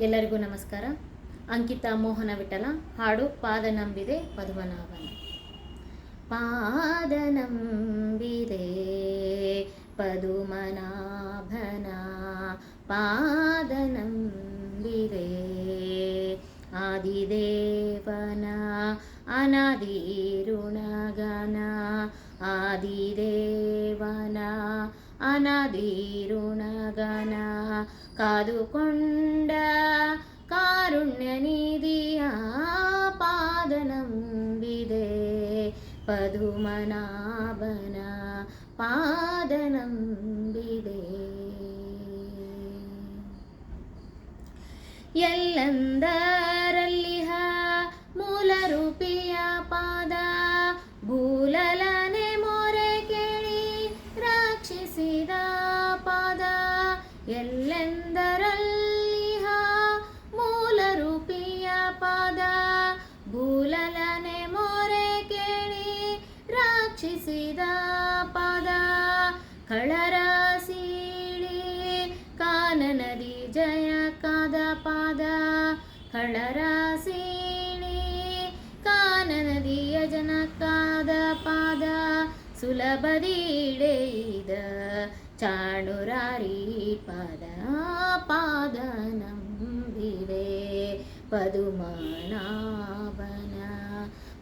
ಎಲ್ಲರಿಗೂ ನಮಸ್ಕಾರ ಅಂಕಿತಾ ಮೋಹನ ವಿಠಲ ಹಾಡು ಪಾದ ನಂಬಿದೆ ಪದ್ಮನಾಭನ ಪಾದ ನಂಬಿದೆ ಪದುಮನಾಭನ ಪಾದ ನಂಬಿದೆ ಆದಿದೇವನ ಅನಾದಿ ಋಣಗನ ಆದಿದೇವನ ಅನಾದಿ ಕಾದುಕೊಂಡ ಕಾರುಣ್ಯ ನಿಧಿಯ ಪಾದ ನಂಬಿದೆ ಪದುಮನಾಭನ ಪಾದ ನಂಬಿದೆ ಎಲ್ಲಂದರಲ್ಲಿಹ ಮೂಲ ಪಾದ ಎಲ್ಲೆಂದರಲ್ಲಿಹ ಮೂಲ ರೂಪಿಯ ಪಾದ? ಭೂಲಲನೆ ಮೊರೆ ಕೇಳಿ ರಕ್ಷಿಸಿದ ಪಾದ. ಕಳರ ಸೀಳಿ ಕಾನನದಿ ಜಯ ಕಾದ ಪಾದ. ಕಳರ ಸೀಳಿ ಕಾನನದಿಯ ಜನಕಾದ ಪಾದ. ಸುಲಭದಿಡೆಯಿದ ಚಾಣುರಾರಿ ಪದ ಪಾದ ನಂಬಿದೆ ಪದುಮನಾಭನ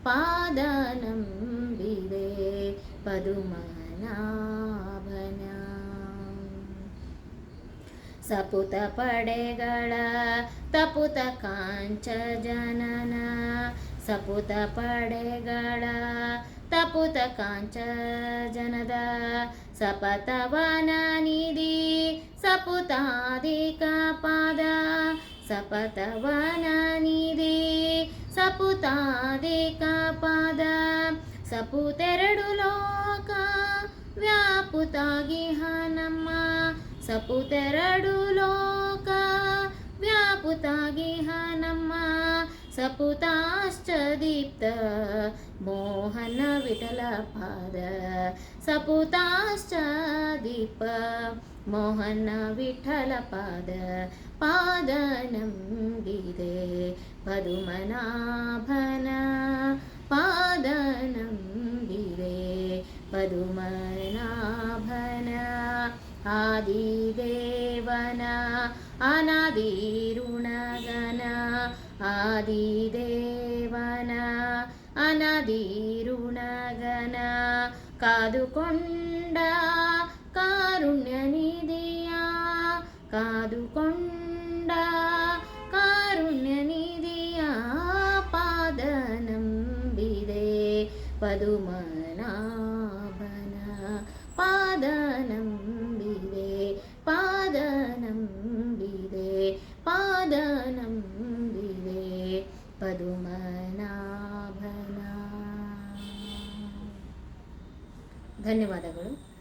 ಪಾದ ನಂಬಿದೆ ಪದುಮನಾಭನ ಸಪುತ ಪಡೆಗಳ ತಪುತ ಕಾಂಚ ಜನನ ಸಪುತ ಪಡೆಗಳ, ತಪುತ ಕಾಂಚ ಜನದ, ಸಪತವನ ನಿಧಿ ಸಪುತಾಧಿಕ ಪಾದ, ಸಪತವನ ನಿಧಿ ಸಪುತಾಧಿಕ ಪಾದ, ಸಪುತೆರಡು ಲೋಕ ವ್ಯಾಪುತಾಗಿ ನಮ್ಮ ಸಪುತೆರಡು ಲೋಕ ವ್ಯಾಪುತಾಗಿ सपुताश्च दीप्त मोहनविठलपाद सपुताश्च दीप मोहन विठ्ठलपाद पादनं गिरे पदुमनाभन। पादनं गिरे पदुमनाभन। आदिदेवन अनादिरुण। ಆದಿದೇವನ ಅನಾದಿರುಣಗನ ಕಾದುಕೊಂಡ ಕಾರುಣ್ಯ ನಿಧಿಯ ಕಾದುಕೊಂಡ ಕಾರುಣ್ಯ ನಿಧಿಯ ಪಾದ ನಂಬಿದೆ ಪದುಮನಾಭನ ಪಾದ ನಂಬಿದೆ ಪಾದ ನಂಬಿದೆ ಪದುಮನಾಭನ ಧನ್ಯವಾದಗಳು.